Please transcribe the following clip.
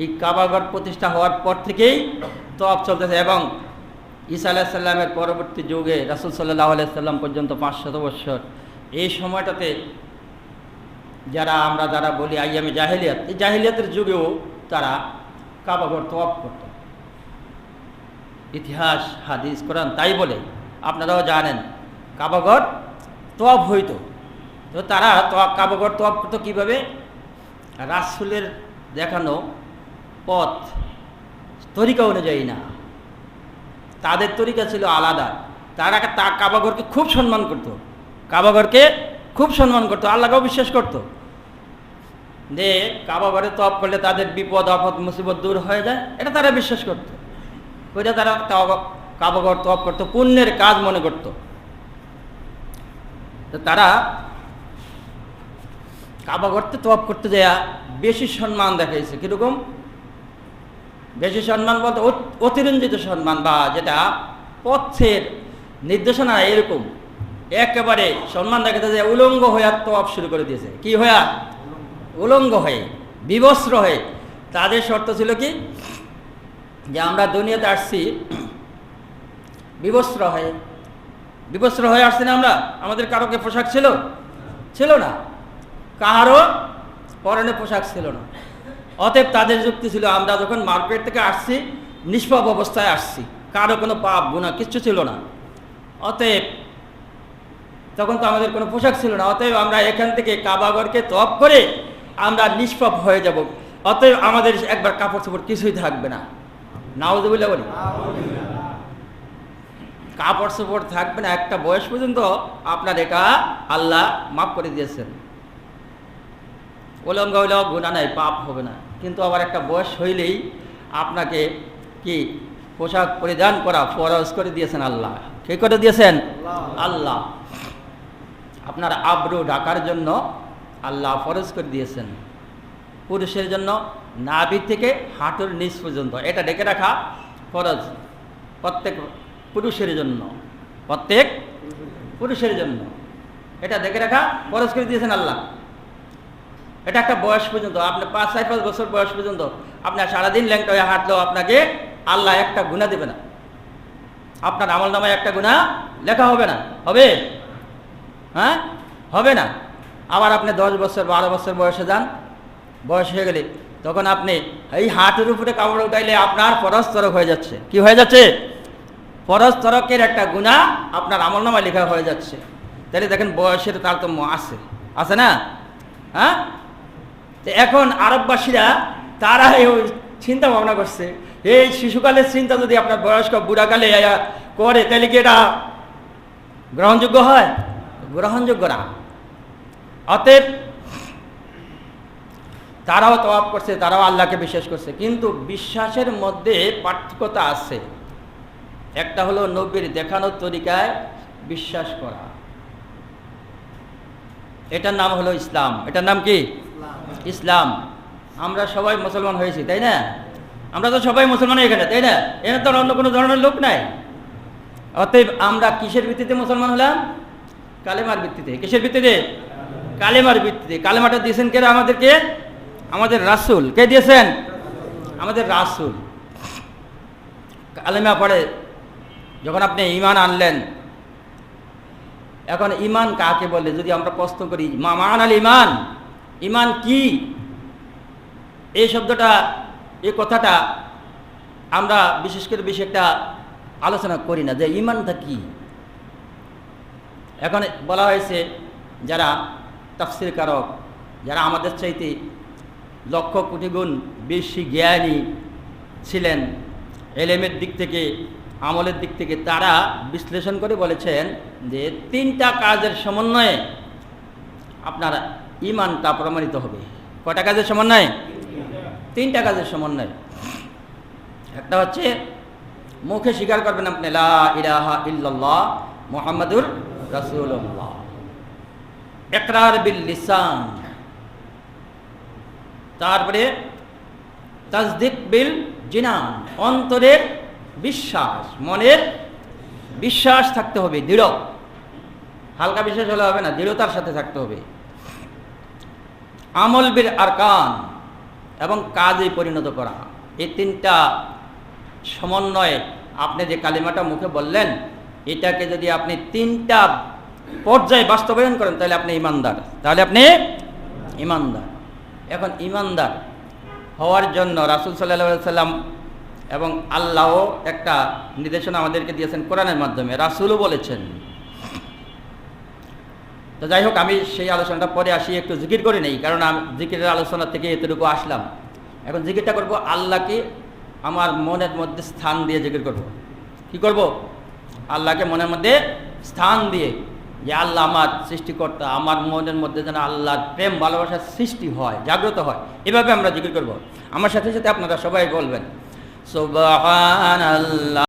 এই কাবাঘর প্রতিষ্ঠা হওয়ার পর থেকেই তফ চলতেছে এবং ঈসা আলাহিসাল্লামের পরবর্তী যুগে রাসুল সাল্লাহ আলাইসাল্লাম পর্যন্ত পাঁচশত বৎসর। এই সময়টাতে যারা আমরা যারা বলি আইয়ামে জাহিলিয়াত, এই জাহিলিয়াতের যুগেও তারা কাবাঘর তফ করত। ইতিহাস, হাদিস, কোরআন তাই বলে আপনারাও জানেন কাবাঘর তফ হইত। তো তারা তফ কাবাঘর তফ করতো কীভাবে? রাসুলের দেখানো পথ তরিকা অনুযায়ী না। তাদের তরিকা ছিল আলাদা। তারা তা কাবাঘরকে খুব সম্মান করতো। কাবাঘরকে খুব সম্মান করতো। আল্লাহকেও বিশ্বাস করতো। যে কাবাঘরে তপ করলে তাদের বিপদ, আপদ, মুসিবত দূর হয়ে যায়। এটা তারা বিশ্বাস করতো। ওইটা তারা কাবাঘর তপ করতো। পুণ্যের কাজ মনে করতো। তো তারা কাবাঘরতে তপ করতে যায় বেশি সম্মান দেখাইছে। কীরকম? বেশি সম্মান বলতে অতিরঞ্জিত সম্মান বা যেটা পথের নির্দেশনা এরকম। একেবারে সম্মান দেখাতে যায় উলঙ্গ হয়ে তপ শুরু করে দিয়েছে। কি হয়ে? উলঙ্গ হয়ে, বিবস্ত্র হয়ে। তাদের শর্ত ছিল কি? যে আমরা দুনিয়াতে আসছি, বিবস্ত্র হয়ে। বিবস্ত্র হয়ে আসছি না আমরা? আমাদের কারোকে পোশাক ছিল? ছিল না। কারও পরনে পোশাক ছিল না। অতএব তাদের যুক্তি ছিল, আমরা যখন মার্কেট থেকে আসছি, নিষ্পাপ অবস্থায় আসছি। কারও কোনো পাপ গুণা কিচ্ছু ছিল না। অতএব তখন তো আমাদের কোনো পোশাক ছিল না। অতএব আমরা এখান থেকে কাবাগরকে তপ করে আমরা নিষ্পাপ হয়ে যাব। অতএব আমাদের একবার কাপড় চোপড় কিছুই থাকবে না। নাওজবিল্লা বলি। কাপড় চোপড় থাকবে না, একটা বয়স পর্যন্ত আপনার এটা আল্লাহ মাফ করে দিয়েছেন। উলঙ্গ হইলেও গুণা নাই, পাপ হবে না। কিন্তু আবার একটা বয়স হইলেই আপনাকে কি পোশাক পরিধান করা ফরজ করে দিয়েছেন আল্লাহ। কে করে দিয়েছেন? আল্লাহ। আপনার আব্রু ঢাকার জন্য আল্লাহ ফরজ করে দিয়েছেন। পুরুষের জন্য নাভি থেকে হাঁটুর নিচ পর্যন্ত। এটা ডেকে রাখা ফরজ প্রত্যেক পুরুষের জন্য। প্রত্যেক পুরুষের জন্য। এটা দেখে রাখা ফরজ করে দিয়েছেন আল্লাহ। এটা একটা বয়স পর্যন্ত, আপনি পাঁচ চার পাঁচ বছর বয়স পর্যন্ত আপনার সারাদিন ল্যাংটা হয়ে হাঁটলেও আপনাকে আল্লাহ একটা গুণা দেবে না। আপনার আমল নামায় একটা গুণা লেখা হবে না। হবে? হ্যাঁ? হবে না। আবার আপনি দশ বছর, বারো বছর বয়সে যান, বয়স হয়ে গেলে তখন আপনি এই হাঁটুর উপরে কাপড় উঠাইলে আপনার ফরজ তরক হয়ে যাচ্ছে। কি হয়ে যাচ্ছে? ফরজ তরকের একটা গুণা আপনার আমল নামায় লেখা হয়ে যাচ্ছে। তাহলে দেখেন বয়সের তারতম্য আছে। আছে না? হ্যাঁ? এখন আরববাসীরা, তারা চিন্তা ভাবনা করছে। এই শিশুকালের চিন্তা যদি আপনার বয়স্ক বুড়াকালে করে, তাহলে কি এটা গ্রহণযোগ্য হয়? গ্রহণযোগ্য না। অতএব তারাও তওয়াব করছে, তারাও আল্লাহকে বিশ্বাস করছে। কিন্তু বিশ্বাসের মধ্যে পার্থক্যতা আছে। একটা হলো নবীর দেখানোর তরিকায় বিশ্বাস করা। এটার নাম হলো ইসলাম। এটার নাম কি? ইসলাম। আমরা সবাই মুসলমান হয়েছি, তাই না? আমরা তো সবাই মুসলমান এখানে, তাই না? এখানে তো অন্য কোনো ধরনের লোক নাই। অতএব আমরা কিসের ভিত্তিতে মুসলমান হলাম? কালেমার ভিত্তিতে। কিসের ভিত্তিতে? কালেমার ভিত্তিতে। কালেমাটা দিয়েছেন কে আমাদেরকে? আমাদের রাসুল। কে দিয়েছেন? আমাদের রাসুল। কালেমা পড়ে, যখন আপনি ইমান আনলেন, এখন ইমান কাকে বলে? যদি আমরা প্রশ্ন করি মান আল ইমান ইমান কি? এই শব্দটা, এই কথাটা আমরা বিশেষ করে বেশি একটা আলোচনা করি না যে ইমানটা কি। এখন বলা হয়েছে যারা তাফসির কারক, যারা আমাদের চাইতে লক্ষ কোটি গুণ বেশি জ্ঞানী ছিলেন, এলেমের দিক থেকে, আমলের দিক থেকে, তারা বিশ্লেষণ করে বলেছেন যে তিনটা কাজের সমন্বয়ে আপনার ইমানটা প্রমাণিত হবে। কটা কাজের সমন্বয়? তিনটা কাজের সমন্বয়। একটা হচ্ছে, মুখে স্বীকার করবেন আপনি ইলাহা ইল্লাল্লাহ মোহাম্মদুর রাসূলুল্লাহ। একরার বিল লিসান। তারপরে তাজদিক বিল জিনান। অন্তরের বিশ্বাস, মনের বিশ্বাস থাকতে হবে, দৃঢ়। হালকা বিশ্বাস হলে হবে না, দৃঢ়তার সাথে থাকতে হবে। আমল বিল আরকান এবং কাজে পরিণত করা। এই তিনটা সমন্বয়ে আপনি যে কালিমাটা মুখে বললেন, এটাকে যদি আপনি তিনটা পর্যায়ে বাস্তবায়ন করেন, তাহলে আপনি ইমানদার। তাহলে আপনি ইমানদার। এখন ইমানদার হওয়ার জন্য রাসুল সাল্লাহ সাল্লাম এবং আল্লাহও একটা নির্দেশনা আমাদেরকে দিয়েছেন কোরআনের মাধ্যমে। রাসুলও বলেছেন তো যাই হোক, আমি সেই আলোচনাটা পরে আসি, একটু জিকির করে নেই, কারণ আমি জিকিরের আলোচনা থেকে এতটুকু আসলাম। এখন জিকিরটা করব আল্লাহকে আমার মনের মধ্যে স্থান দিয়ে জিকির করব। কি করব? আল্লাহকে মনের মধ্যে স্থান দিয়ে, যে আল্লাহ আমার সৃষ্টিকর্তা, আমার মনের মধ্যে যেন আল্লাহর প্রেম, ভালোবাসার সৃষ্টি হয়, জাগ্রত হয়, এভাবে আমরা জিকির করব। আমার সাথে সাথে আপনারা সবাই বলবেন, সুবহানাল্লাহ।